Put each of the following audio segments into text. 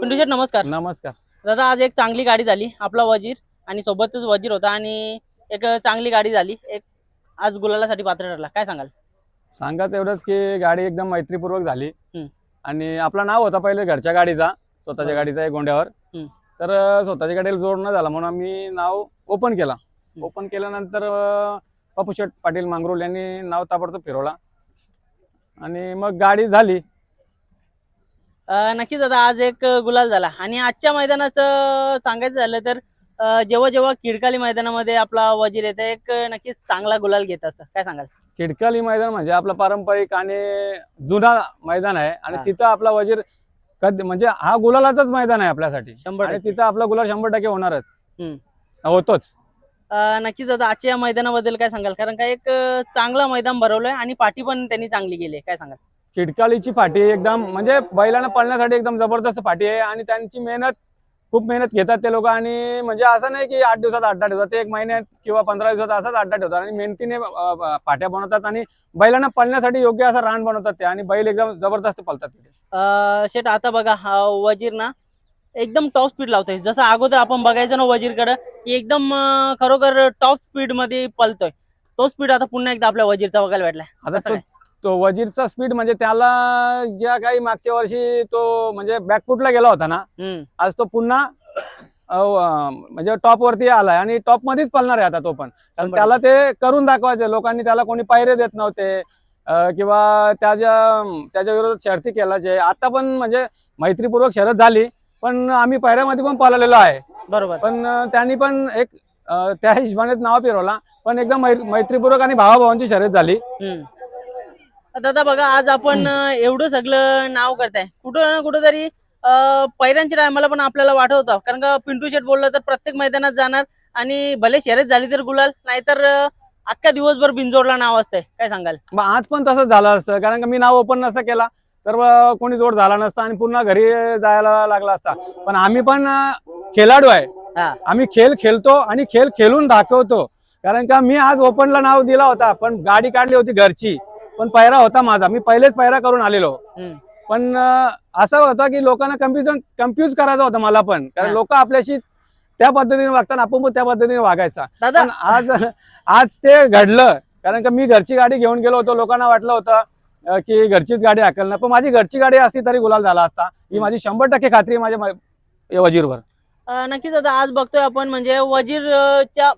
पिंटू शेठ नमस्कार. नमस्कार. दादा आज एक चांगली गाडी झाली आपला वजीर आणि सोबतच वजीर होता आणि एक चांगली गाडी झाली. एक आज गुलालासाठी पात्र ठरला. काय सांगाल? सांगायचं एवढंच की गाडी एकदम मैत्रीपूर्वक झाली. हम्म. आणि आपला नाव होता पहिले घरच्या गाडीचा स्वतःच्या. गाडीचा एक गोंड्यावर. हम्म. तर स्वतःच्या गाडीला जोड न झाला म्हणून आम्ही नाव ओपन केला. ओपन केल्यानंतर अं, पप्पू शेठ पाटील मांगरोल यांनी नाव ताबडतोब फिरवला. आणि मग गाडी झाली. नक्कीच दादा आज एक गुलाल झाला. आणि आजच्या मैदानाचं सांगायचं झालं तर जेव्हा जेव्हा किडकाली मैदानामध्ये आपला वजीर येतं एक नक्कीच चांगला गुलाल घेत असतं. काय सांगाल? खिडकाली मैदान म्हणजे आपलं पारंपरिक आणि जुना मैदान आहे. आणि. तिथं आपला वजीर कधी म्हणजे हा गुलालाचाच मैदान आहे आपल्यासाठी. शंभर आणि टक्के. तिथं आपला गुलाल शंभर टक्के होणारच. होतोच. नक्कीच दादा आजच्या या मैदानाबद्दल काय सांगाल? कारण का एक चांगला मैदान भरवलंय आणि पाठी पण त्यांनी चांगली गेली काय सांगाल? खिडकालीची फाटी एकदम. म्हणजे बैलांना पळण्यासाठी एकदम जबरदस्त फाटी आहे आणि त्यांची मेहनत खूप मेहनत घेतात ते लोक आणि म्हणजे असं नाही की आठ दिवसात अड्डा ठेवतात ते एक महिन्यात किंवा पंधरा दिवसात असाच अड्डा ठेवतात आणि मेहनतीने फाट्या बनवतात आणि बैलांना पळण्यासाठी योग्य असं रान बनवतात ते आणि बैल एकदम जबरदस्त पळतात तिथे. शेट आता बघा हा वजीर ना एकदम टॉप स्पीड लावतोय. जसं अगोदर आपण बघायचो ना वजीरकडे की एकदम खरोखर टॉप स्पीडमध्ये पळतोय. तो स्पीड आता पुन्हा एकदा आपल्या वजीरचा बघायला भेटलाय. आता तो वजीरचा स्पीड म्हणजे त्याला ज्या काही मागच्या वर्षी तो म्हणजे बॅकफुटला गेला होता ना. आज तो पुन्हा म्हणजे टॉप वरती आलाय आणि टॉप मध्येच पळणार आहे आता तो पण. कारण त्याला ते करून दाखवायचे लोकांनी त्याला कोणी पायरे देत नव्हते किंवा त्याच्या त्याच्या विरोधात शर्ती केल्याचे आता पण म्हणजे मैत्रीपूर्वक शर्यत झाली पण आम्ही पायऱ्यामध्ये पण पळालेलो आहे. बरोबर. पण त्यांनी पण एक त्या हिशोबाने नाव फिरवला पण एकदम मैत्रीपूर्वक आणि भावाभावांची शर्यत झाली. दादा बघा आज आपण एवढं सगळं नाव करताय. कुठं ना कुठं तरी टायमाला पण आपल्याला वाटत होतं. कारण का पिंटू शेट बोललं तर प्रत्येक मैदानात जाणार आणि भले शर्यत झाली तर गुलाल नाहीतर अख्ख्या दिवसभर बिनजोडला नाव असतंय. काय सांगाल? मग आज पण तसंच झालं असतं. कारण का मी नाव ओपन नसता केला. तर कोणी जोड झाला नसता आणि पुन्हा घरी जायला लागला असता. पण आम्ही पण खेळाडू आहे. आम्ही खेळ खेळतो आणि खेळ खेळून दाखवतो. कारण का मी आज ओपनला नाव दिला होता पण गाडी काढली होती घरची. पण पैरा होता माझा. मी पहिलेच पैरा करून आलेलो. पण असं होतं की लोकांना कन्फ्युजन कन्फ्युज करायचं होतं मला पण. कारण. लोक आपल्याशी त्या पद्धतीने वागतात आपण पण त्या पद्धतीने वागायचा. पण आज आज ते घडलं. कारण का मी घरची गाडी घेऊन गेलो होतो लोकांना वाटलं होतं की घरचीच गाडी हाकलणार पण माझी घरची गाडी असती तरी गुलाल झाला असता. ही. माझी शंभर टक्के खात्री आहे माझ्या वजीरवर. नक्कीच आता आज बघतोय आपण. म्हणजे वजीरच्या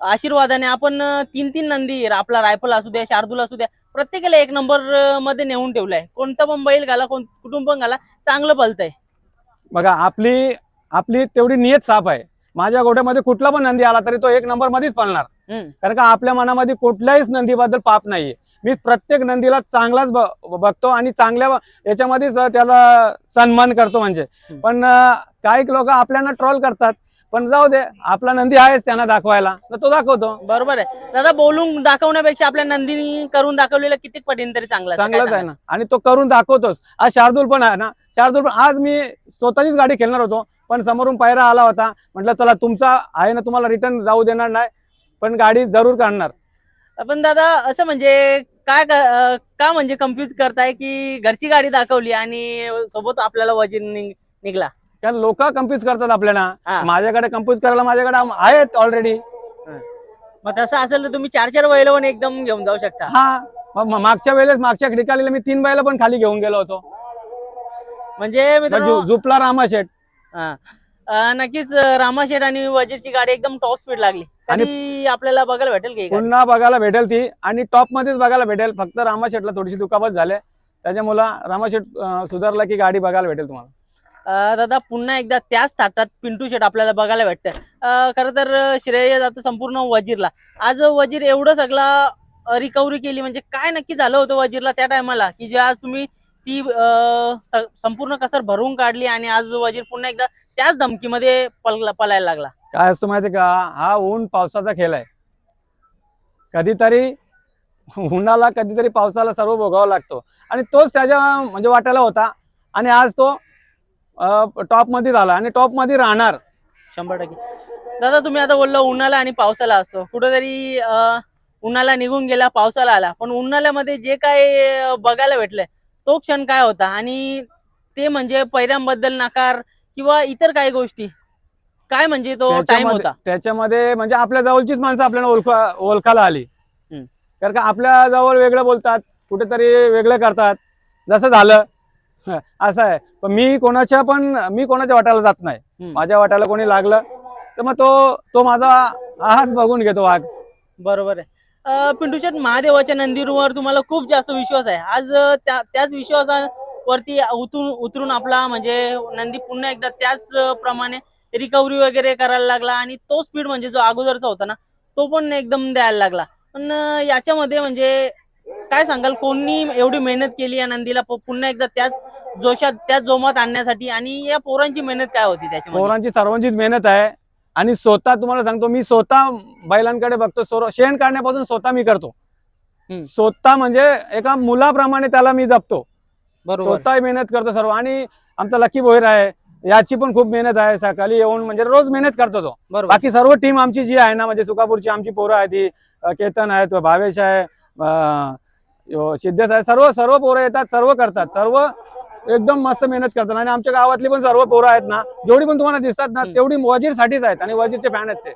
आशीर्वादाने आपण तीन तीन नंदी आपला रायफल असू द्या शार्दूल असू द्या प्रत्येकाला एक नंबरमध्ये नेऊन ठेवलाय. कोणता पण बैल घाला कोण कुठून पण घाला चांगलं पलतंय बघा आपली आपली तेवढी नियत साफ आहे. माझ्या गोठ्यामध्ये कुठला पण नंदी आला तरी तो एक नंबर मध्येच पळणार. हम्म. कारण का आपल्या मनामध्ये कुठल्याच नंदीबद्दल पाप नाहीये. मी प्रत्येक नंदीला चांगलाच बघतो आणि चांगल्या याच्यामध्येच त्याला सन्मान करतो म्हणजे. पण काही लोक आपल्याला ट्रोल करतात. पण जाऊ दे आपला नंदी आहेच त्यांना दाखवायला. तर तो दाखवतो. बरोबर आहे. दादा बोलून दाखवण्यापेक्षा आपल्या नंदीनी करून दाखवलेलं किती पटीन तरी चांगलं असतं. काय चांगलाच आहे? ना. आणि तो करून दाखवतोच. आज शार्दूल पण आहे ना. शार्दूल पण आज मी स्वतःचीच गाडी खेळणार होतो. पण समोरून पायरा आला होता. म्हटलं चला तुमचा आहे ना तुम्हाला रिटर्न जाऊ देणार नाही. पण गाडी जरूर काढणार. पण दादा असं म्हणजे काय क- अं, का म्हणजे कन्फ्युज करताय की घरची गाडी दाखवली आणि सोबत आपल्याला वजीर निघ- निघला? कारण लोक कम्प्युज करतात आपल्याला? हा. माझ्याकडे कम्प्युज करायला माझ्याकडे आम- आहेत ऑलरेडी मग तसं असेल तर तुम्ही चार चार बैल पण एकदम घेऊन जाऊ शकता. हा. म- मागच्या वेळेस मागच्या खिडकालीला मी तीन बैला पण खाली घेऊन गेलो होतो. म्हणजे मित्रांनो झु- झुपला रामा शेठ हा. अं, नक्कीच अं, रामाशेठ आणि वजीरची गाडी एकदम टॉप स्पीड लागली. आणि आपल्याला बघायला भेटेल की ही गाडी? पुन्हा बघायला भेटेल ती. आणि टॉप मध्येच बघायला भेटेल. फक्त रामा शेठला थोडीशी दुखापत झाले. त्याच्यामुळं रामा शेठ अं, सुधारला की गाडी बघायला भेटेल तुम्हाला. दादा पुन्हा एकदा त्याच थाटात पिंटू शेट आपल्याला बघायला भेटतं खर तर श्रेय जातं संपूर्ण वजीरला. आज वजीर एवढं सगळं रिकव्हरी केली म्हणजे काय नक्की झालं होतं वजीरला त्या टायमाला? की जे आज तुम्ही ती अं, संपूर्ण कसर भरून काढली आणि आज वजीर पुन्हा एकदा त्याच धमकीमध्ये पल पलायला लागला? काय असतो माहिती का? हा ऊन पावसाचा खेळ आहे. कधीतरी उन्हाला कधीतरी पावसाला सर्व भोगावा लागतो. आणि तोच त्याच्या म्हणजे वाट्याला होता. आणि आज तो टॉपमध्ये झाला आणि टॉपमध्ये राहणार. शंभर टक्के. दादा तुम्ही आता बोललो उन्हाळा आणि पावसाला असतो. कुठेतरी उन्हाळा निघून गेला पावसाला आला. पण उन्हाळ्यामध्ये जे काय बघायला भेटलंय तो क्षण काय होता? आणि ते म्हणजे पैऱ्यांबद्दल नकार किंवा इतर काही गोष्टी काय म्हणजे तो टाइम होता? त्याच्यामध्ये म्हणजे आपल्या जवळचीच माणसं आपल्याला ओळखा ओळखायला आली. कारण का आपल्या जवळ वेगळं बोलतात कुठेतरी वेगळं करतात. जसं झालं असं आहे. पण मी कोणाच्या पण मी कोणाच्या वाट्याला जात नाही. माझ्या वाट्याला कोणी लागलं तर मग तो तो माझा आहाच बघून घेतो वाघ. बरोबर आहे. अं, पिंटू शेट महादेवाच्या नंदीवर तुम्हाला खूप जास्त विश्वास आहे. आज त्या त्याच विश्वासावरती उतरून उतरून आपला म्हणजे नंदी पुन्हा एकदा त्याच प्रमाणे रिकव्हरी वगैरे करायला लागला आणि तो स्पीड म्हणजे जो अगोदरचा होता ना तो पण एकदम द्यायला लागला. पण याच्यामध्ये म्हणजे काय सांगाल? कोणी एवढी मेहनत केली या नंदीला? प- पुन्हा एकदा त्याच जोशात त्याच जोमात आणण्यासाठी आणि या पोरांची मेहनत काय होती त्याच्यामध्ये? पोरांची सर्वांचीच मेहनत आहे. आणि स्वतः तुम्हाला सांगतो मी स्वतः बैलांकडे बघतो सोर- शेण काढण्यापासून स्वतः मी करतो. हम्म. स्वतः म्हणजे एका मुलाप्रमाणे त्याला मी जपतो. बरोबर. स्वतः मेहनत करतो सर्व. आणि आमचा लकी भोईर आहे. याची पण खूप मेहनत आहे. सकाळी येऊन म्हणजे रोज मेहनत करतो तो. बरोबर. बाकी सर्व टीम आमची जी आहे ना म्हणजे सुकापूरची आमची पोरं आहे ती अ, केतन आहेत भावेश आहे सिद्धेश सर्व सर्व पोरं येतात सर्व करतात सर्व एकदम मस्त मेहनत करतात. आणि आमच्या गावातली पण सर्व पोरं आहेत ना जेवढी पण तुम्हाला दिसतात ना. तेवढी वजीरसाठीच आहेत आणि वजीरचे फॅन आहेत ते.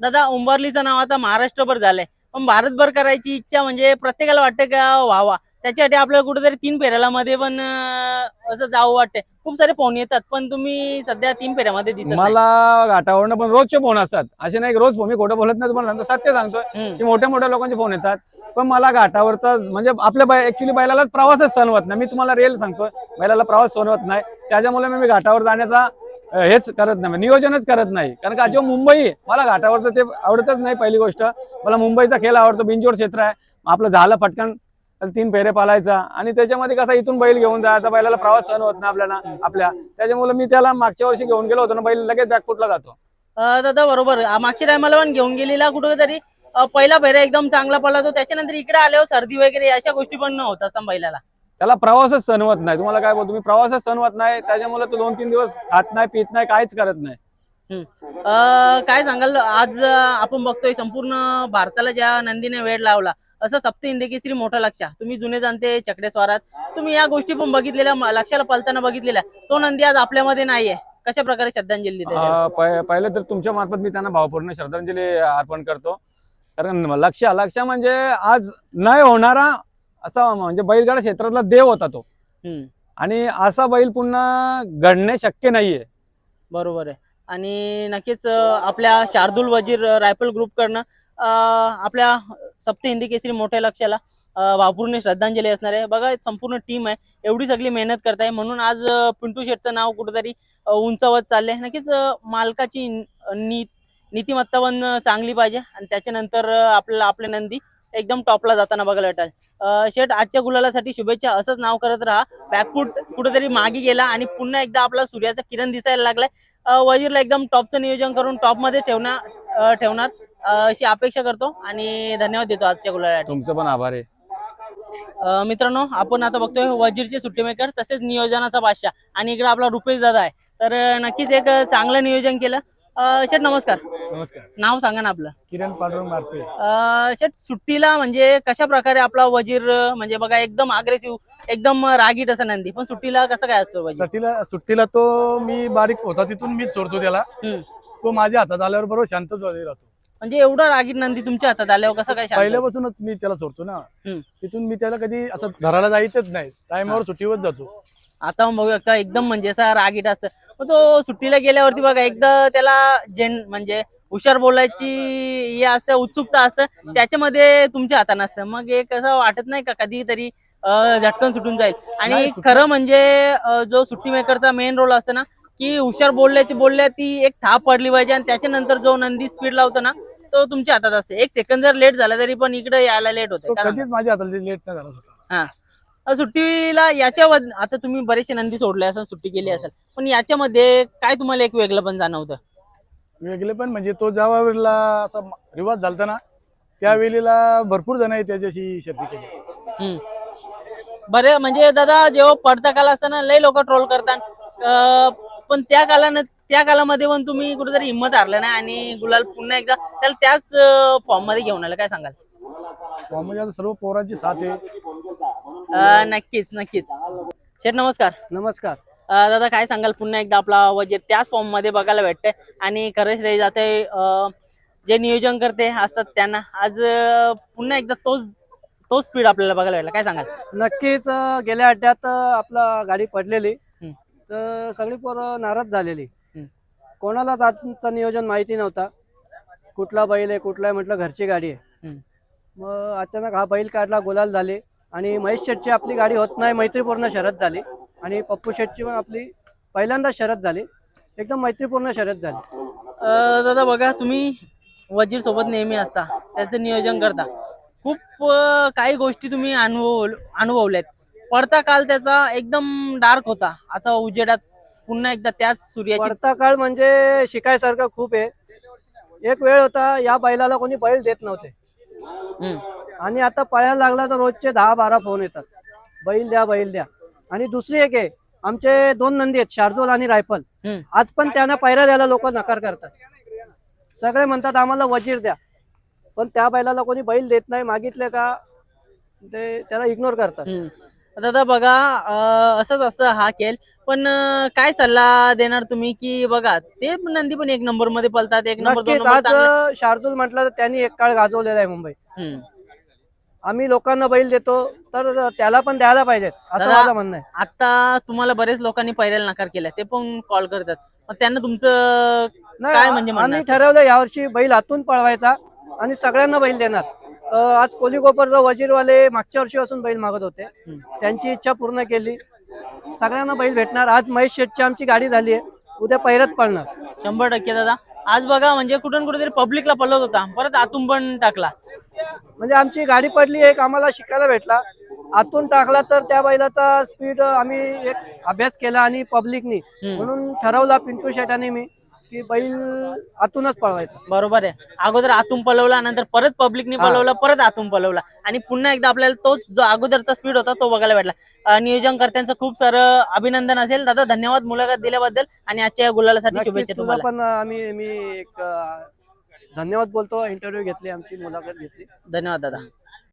दादा उंबरलीचं नाव आता महाराष्ट्रभर झालंय. पण भारतभर करायची इच्छा म्हणजे प्रत्येकाला वाटतं का व्हावा त्याच्यासाठी आपल्याला कुठेतरी तीन फेऱ्याला मध्ये पण असं जावं वाटतंय. खूप सारे फोन येतात पण तुम्ही सध्या तीन फेऱ्यामध्ये दिसत नाही. मला घाटावरनं पण रोजचे फोन असतात. असे नाही की रोज फोन मी खोटं बोलत नाही तुम्हाला सांगतो सत्य सांगतोय हम्म. की मोठ्या मोठ्या लोकांचे फोन येतात. पण मला घाटावरचा म्हणजे आपल्या ऍक्च्युली बैलालाच प्रवासच सहन होत नाही. मी तुम्हाला रेल सांगतोय बैलाला प्रवास सहन होत नाही. त्याच्यामुळे मी घाटावर जाण्याचा अं, हेच करत नाही नियोजनच करत नाही. कारण का जेव्हा मुंबई मला घाटावरचं ते आवडतच नाही पहिली गोष्ट. मला मुंबईचा खेळ आवडतो बिंजोड क्षेत्र आहे. आपलं झालं पटकन तीन फेरे पालायचा. आणि त्याच्यामध्ये कसा इथून बैल घेऊन जायचा बैलाला प्रवास सहन होत नाही आपल्याला आपल्या. त्याच्यामुळे मी त्याला मागच्या वर्षी घेऊन गेलो होतो ना बैल लगेच बॅकफुटला जातो. दादा बरोबर. मागच्या टायमाला पण घेऊन गेलेला कुठेतरी. पहिला फेऱ्या एकदम चांगला पडला तो. त्याच्यानंतर इकडे आल्यावर सर्दी वगैरे अशा गोष्टी पण होत असतात बैलाला. त्याला प्रवासच होत नाही. तुम्हाला काय बोलतो मी प्रवासच होत नाही. त्याच्यामुळे तो दोन तीन दिवस खात नाही पित नाही काहीच करत नाही. काय सांगाल? आज आपण बघतोय संपूर्ण भारताला ज्या नंदीने वेळ लावला असं सप्त हिंदी केसरी मोठा लक्ष तुम्ही जुने जाणते चकडे स्वारात. तुम्ही या गोष्टी पण बघितलेल्या लक्षाला पलताना बघितलेल्या. तो नंदी आज आपल्यामध्ये नाहीये. कशा प्रकारे श्रद्धांजली पहिले तर तुमच्या मार्फत मी त्यांना भावपूर्ण श्रद्धांजली अर्पण करतो. कारण लक्ष लक्ष म्हणजे आज नाही होणारा असा म्हणजे बैलगाडा क्षेत्रातला देव होता तो. हम्म, आणि असा बैल पुन्हा घडणे शक्य नाहीये. बरोबर आहे. आणि नक्कीच आपल्या शार्दुल वजीर रायफल ग्रुप कडनं आपल्या सप्त हिंदी केसरी मोठ्या लक्षाला वापरून श्रद्धांजली असणार. आहे बघा संपूर्ण टीम आहे. एवढी सगळी मेहनत करताय. म्हणून आज पिंटू शेटचं नाव कुठेतरी उंचावत चाललंय. नक्कीच मालकाची नी नीतिमत्ता पण चांगली पाहिजे. आणि त्याच्यानंतर आपल्याला आपले नंदी एकदम टॉपला जाताना बघायला भेटाल. शेट आजच्या गुलालासाठी शुभेच्छा. असंच नाव करत राहा. बॅकफूट कुठेतरी मागे गेला आणि पुन्हा एकदा आपला सूर्याचा किरण दिसायला लागलाय. वजीरला एकदम टॉपचं नियोजन करून टॉपमध्ये ठेवणार. ठेवणार अशी अपेक्षा करतो आणि धन्यवाद देतो आजच्या गुलासाठी तुमचं पण आभार आहे. मित्रांनो आपण आता बघतोय वजीरचे सुट्टी मेकर तसेच नियोजनाचा बादशाह. आणि इकडे आपला रुपेश दादा आहे. तर नक्कीच एक चांगलं नियोजन केलं. शेठ नमस्कार. नमस्कार. नाव सांगा ना आपलं. किरण पांडुरंग मारपे अं, शेठ सुट्टीला म्हणजे कशा प्रकारे आपला वजीर म्हणजे बघा एकदम अग्रेसिव्ह एकदम रागीट असा नंदी पण सुट्टीला कसं काय असतो वजीर? सुट्टीला सुट्टीला तो मी बारीक होता तिथून मीच सोडतो त्याला. हम्म. तो माझ्या हातात आल्यावर बरोबर शांतच राहतो. म्हणजे एवढा रागीट नंदी तुमच्या हातात आल्यावर कसं काय शांत? पहिल्यापासूनच मी त्याला सोडतो ना. हम्म. तिथून मी त्याला कधी असं धरायला जायचंच नाही. टायमावर सुट्टीवर जातो. आता बघू शकता एकदम म्हणजे असा रागीट असतं. मग तो सुट्टीला गेल्यावरती बघा एकदा त्याला जेन म्हणजे हुशार बोलायची हे असतं उत्सुकता असतं. त्याच्यामध्ये तुमच्या हातात नसतं मग एक असं वाटत नाही का कधीतरी झटकन सुटून जाईल? आणि खरं म्हणजे जो सुट्टी मेकरचा मेन रोल असतो ना की हुशार बोलल्याची बोलल्या ती एक थाप पडली पाहिजे आणि त्याच्यानंतर जो नंदी स्पीड लावतो ना तो तुमच्या हातात असते. एक सेकंद जर लेट झाला तरी पण इकडे यायला लेट होतं कधीच माझ्या हाताला लेट नाही झाला सुट्टा हा. सुट्टीला याच्या आता तुम्ही बरेचसे नंदी सोडले असेल सुट्टी केली असेल पण याच्यामध्ये काय तुम्हाला एक वेगळं पण जाणवतं? वेगळे पण म्हणजे तो ज्या वेळेला असा रिवाज झालता ना त्यावेळेला भरपूर जण त्याच्याशी शर्ती केली. हम्म. बरे म्हणजे दादा जेव्हा पडता काल असताना लय लोक ट्रोल करतात. अ, पण त्या कालानं त्या कालामध्ये पण तुम्ही कुठेतरी हिंमत हारला नाही आणि गुलाल पुन्हा एकदा त्याला त्याच फॉर्ममध्ये घेऊन आलं. काय सांगाल? म्हणजे आता सर्व पोरांची साथ आहे. अ, नक्कीच नक्कीच. शेठ नमस्कार. नमस्कार. दादा काय सांगाल? पुन्हा एकदा आपला वजीर त्याच फॉर्ममध्ये बघायला भेटतंय. आणि खरं श्रेय जाते जे नियोजन करते असतात त्यांना. आज पुन्हा एकदा तोच तोच स्पीड आपल्याला बघायला भेटला. काय सांगाल? नक्कीच गेल्या अड्ड्यात आपला गाडी पडलेली. तर सगळी पोरं नाराज झालेली. कोणालाच आजचं नियोजन माहिती नव्हता. कुठला बैल आहे कुठला आहे म्हटलं घरची गाडी आहे. मग अचानक हा बैल काढला गुलाल झाले. आणि महेश शेटची आपली गाडी होत नाही मैत्रीपूर्ण शरद झाली. आणि पप्पू शेटची पण आपली पहिल्यांदा शरद झाली. एकदम मैत्रीपूर्ण शरद झाली. अं, दादा बघा तुम्ही वजीर सोबत नेहमी असता. त्याचं नियोजन करता. खूप अं, काही गोष्टी तुम्ही अनुभव अनुभवल्यात. पडता काल त्याचा एकदम डार्क होता. आता उजेडात पुन्हा एकदा त्याच सूर्याची वरता काळ म्हणजे शिकायसारखं खूप आहे. एक वेळ होता या बैलाला कोणी बैल देत नव्हते. हम्म, आणि आता पळायला लागला तर रोजचे दहा बारा फोन येतात. बैल द्या बैल द्या. आणि दुसरी एक आहे आमचे दोन नंदी आहेत शार्दूल आणि रायफल. आज पण त्यांना पैरा द्यायला लोक नकार करतात सगळे म्हणतात आम्हाला वजीर द्या पण त्या बैलाला कोणी बैल देत नाही मागितले का ते त्याला इग्नोर करतात. दादा बघा असंच असतं हा खेळ पण काय सल्ला देणार तुम्ही की बघा ते नंदी पण एक नंबरमध्ये पलतात एक नंबर आज शार्दूल म्हटलं तर त्यांनी एक काळ गाजवलेला आहे मुंबई. आम्ही लोकांना बैल देतो तर त्याला पण द्यायला पाहिजेत असं दादा, माझं म्हणणं आहे. आता तुम्हाला बरेच लोकांनी पहिल्याला नकार केलाय ते पण कॉल करतात. मग त्यांना तुमचं नाही, काय म्हणजे म्हणणं आम्ही असतं? ठरवलं यावर्षी बैल हातून पळवायचा आणि सगळ्यांना बैल देणार. अं, आज कोली कोपरचं वजीरवाले मागच्या वर्षीपासून बैल मागत होते हम्म. त्यांची इच्छा पूर्ण केली. सगळ्यांना बैल भेटणार. आज महेश शेटची आमची गाडी झाली आहे उद्या पैरत पळणार. शंभर टक्के दादा. आज बघा म्हणजे कुठून कुठेतरी पब्लिकला पलवत होता. परत आतून पण टाकला. म्हणजे आमची गाडी पडली एक आम्हाला शिकायला भेटला. आतून टाकला तर त्या बैलाचा स्पीड आम्ही एक अभ्यास केला आणि पब्लिकनी. म्हणून ठरवला पिंटू शेटाने मी की बैल आतूनच पळवायचा. बरोबर आहे. अगोदर आतून पलवला नंतर परत पब्लिकने. पलवला परत आतून पलवला आणि पुन्हा एकदा आपल्याला तोच जो अगोदरचा स्पीड होता तो बघायला भेटला. नियोजनकर्त्यांचं खूप सारं अभिनंदन असेल. दादा धन्यवाद मुलाखत दिल्याबद्दल आणि आजच्या या गुलालासाठी शुभेच्छा तुम्हाला. पण आम्ही मी एक धन्यवाद बोलतो. इंटरव्ह्यू घेतली आमची मुलाखत घेतली. धन्यवाद दादा.